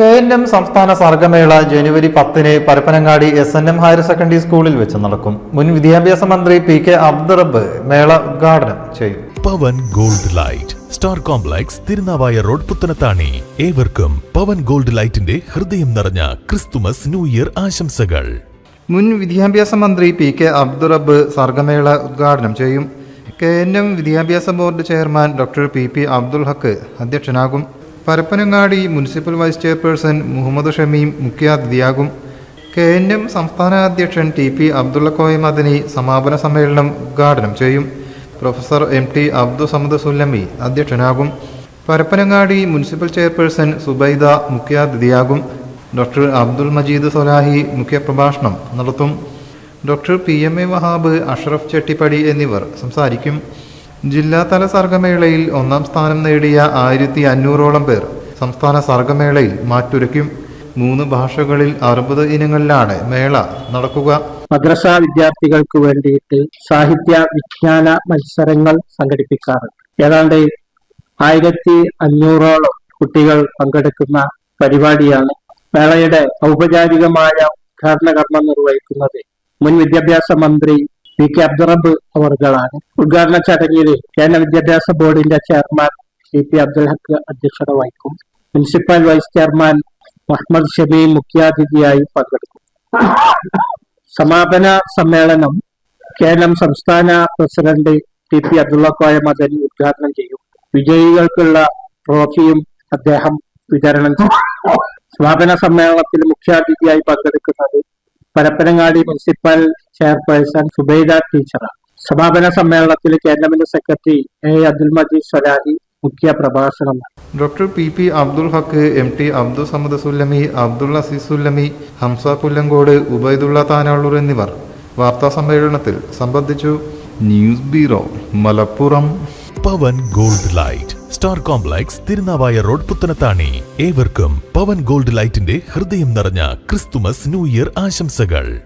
K N M സംസ്ഥാന സർഗമേള ജനുവരി പത്തിന് Parappanangadi S N M higher secondary സ്കൂളിൽ വെച്ച് നടക്കും. മുൻ വിദ്യാഭ്യാസ മന്ത്രി പി കെ അബ്ദുറബ് മേള ഉദ്ഘാടനം ചെയ്യും. Pavan gold light star complex Tirunavaya road Puthanathani. ഏവർക്കും പവൻ ഗോൾഡ് ലൈറ്റിന്റെ ഹൃദയം നിറഞ്ഞ ക്രിസ്തുമസ് ന്യൂ ഇയർ ആശംസകൾ. മുൻ വിദ്യാഭ്യാസ മന്ത്രി പി കെ അബ്ദുറബ് സർഗമേള ഉദ്ഘാടനം ചെയ്യും. കെ എൻ എം വിദ്യാഭ്യാസ board chairman doctor P P Abdul Haq അധ്യക്ഷനാകും. Parappanangadi municipal vice chairperson Muhammad Shameem മുഖ്യാതിഥിയാകും. കെ എൻ എം സംസ്ഥാന അധ്യക്ഷൻ ടി പി അബ്ദുള്ള കോയ മദനി സമാപന സമ്മേളനം ഉദ്ഘാടനം ചെയ്യും. Professor M T Abdu Samad Sullami അധ്യക്ഷനാകും. Parappanangadi municipal chairperson Zubaida മുഖ്യാതിഥിയാകും. ഡോക്ടർ അബ്ദുൾ മജീദ് സൊലാഹി മുഖ്യപ്രഭാഷണം നടത്തും. Doctor P M A Wahab Ashraf Chettippadi എന്നിവർ സംസാരിക്കും. ജില്ലാതല സർഗമേളയിൽ ഒന്നാം സ്ഥാനം നേടിയ ആയിരത്തി അഞ്ഞൂറോളം പേർ സംസ്ഥാന സർഗമേളയിൽ മാറ്റുരയ്ക്കും. മൂന്ന് ഭാഷകളിൽ അറുപത് ഇനങ്ങളിലാണ് മേള നടക്കുക. മദ്രസ വിദ്യാർത്ഥികൾക്ക് വേണ്ടിയിട്ട് സാഹിത്യ വിജ്ഞാന മത്സരങ്ങൾ സംഘടിപ്പിക്കാറുണ്ട് ഏതാണ്ട് ആയിരത്തി അഞ്ഞൂറോളം കുട്ടികൾ പങ്കെടുക്കുന്ന പരിപാടിയാണ് മേളയുടെ ഔപചാരികമായ ഉദ്ഘാടന കർമ്മം നിർവഹിക്കുന്നത് മുൻ വിദ്യാഭ്യാസ മന്ത്രി പി കെ അബ്ദുറബ് അവർകളാണ്. ഉദ്ഘാടന ചടങ്ങിൽ കേരള വിദ്യാഭ്യാസ ബോർഡിന്റെ chairman C P Abdul Haq അധ്യക്ഷത വഹിക്കും. Principal vice chairman Muhammad Shabi മുഖ്യാതിഥിയായി പങ്കെടുക്കും. സമാപന സമ്മേളനം കേരളം സംസ്ഥാന president T P Abdulla Koya Madani ഉദ്ഘാടനം ചെയ്യും. വിജയികൾക്കുള്ള ട്രോഫിയും അദ്ദേഹം വിതരണം ചെയ്യും. സമാപന സമ്മേളനത്തിൽ മുഖ്യാതിഥിയായി പങ്കെടുക്കുന്നത് പരപ്പനങ്ങാടി മുനിസിപ്പൽ ചെയർപേഴ്സൺ സുബൈദ ടീച്ചറാണ് സമാപന സമ്മേളനത്തിൽ കേന്ദ്രമന്ത്രി സെക്രട്ടറി എ അബ്ദുൽ മജീദ് സ്വലാഹി മുഖ്യ പ്രഭാഷണം doctor P P Abdul Haq M T Abdul Samad Sullami Abdul Azeez Sullami Hamza Pullangode Ubaidulla Tanalur എന്നിവർ വാർത്താ സമ്മേളനത്തിൽ സംബന്ധിച്ചു. News bureau Malappuram. Pavan gold light. Star complex Tirunavaya road Puthanathani. ഏവർക്കും പവൻ ഗോൾഡ് ലൈറ്റിന്റെ ഹൃദയം നിറഞ്ഞ ക്രിസ്തുമസ് ന്യൂ ഇയർ ആശംസകൾ.